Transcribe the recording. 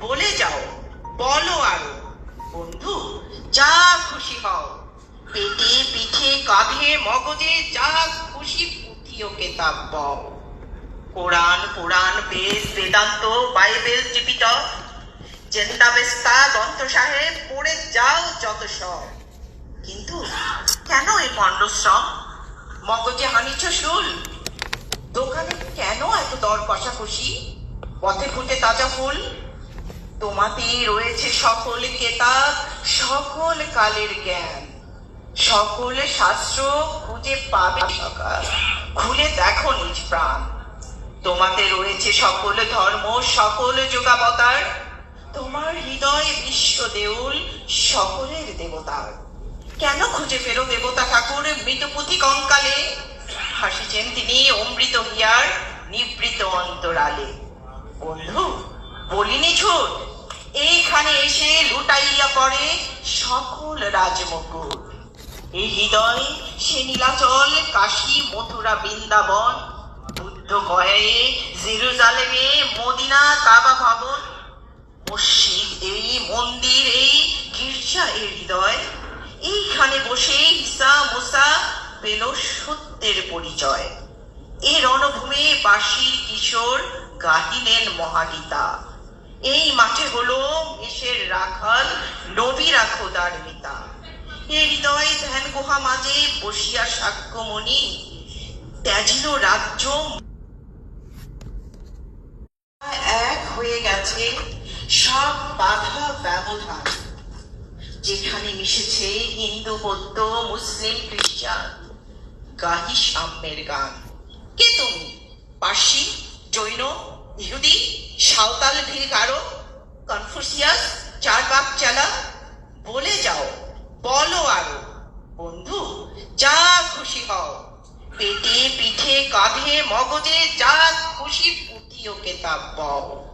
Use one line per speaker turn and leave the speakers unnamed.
বলে যাও, বলো আরও। বন্ধু, যা খুশি হও। পেটে পিঠে কাঁধে মগজে যা খুশি পুঁথিও কেতাব বও Quran Purana Veda, Vedanta, Bible, Tripitaka. Zend Avesta Granth Sahib পড়ে যাও যত সব। কিন্তু কেন এই পণ্ডশ্রম? মগজে হানিছ শুল। দোকানে কেন এত দর কষাকষি? পথে ফুটে তাজা ফুল। তোমাতেই রয়েছে সকল কেতাব, সকল কালের জ্ঞান। সকল শাস্ত্র খুঁজে পাবে সকাল। খুলে দেখো নিজ প্রাণ। তোমাতে রয়েছে সকল ধর্ম, সকল যোগাবতার। তোমার হৃদয় বিশ্ব দেউল, সকলের দেবতার কেন খুঁজে ফেরো দেবতা ঠাকুর মৃতপুথি কঙ্কালে? হাসিছেন তিনি অমৃত হিয়ার নিবৃত অন্তরালে। বন্ধু, বলিনি ছোট এইখানে এসে লুটাইয়া পড়ে সকল রাজমকুট এই হৃদয় সে নীলাচল, কাশী, মথুরা, বৃন্দাবন, বুদ্ধ গয়ে জেরুজালেমে, মদিনা, কাবা ভবন, মসজিদ এই, মন্দির এই, গির্জা এর হৃদয়। এইখানে বসে ঈসা, মোসা পেল সত্যের পরিচয়। এ রণভূমে বাসির কিশোর গাহিলেন মহাগীতা। এই মাঠে হলো মেষের রাখাল, নবীরা খোদার মিতা এ হৃদয় ধ্যান গুহা মাঝে বসিয়া সাক্ষ্যমণি, ত্যাজিল রাজ্য। এক হয়ে গেছে সব বাধা ব্যবধান, যেখানে মিশেছে হিন্দু, বৌদ্ধ, মুসলিম, খ্রিস্টান। গাহি সাম্যের গান। কে তুমি? পার্সি, জৈন, ইহুদি? সাঁওতাল ভিড় কারও কনফুসিয়াস, চার বাক চালা, বলে যাও, বলো আরও, বন্ধু, যা খুশি হও। পেটে পিঠে কাঁধে মগজে যা খুশি পুঁতিও কেতাব বও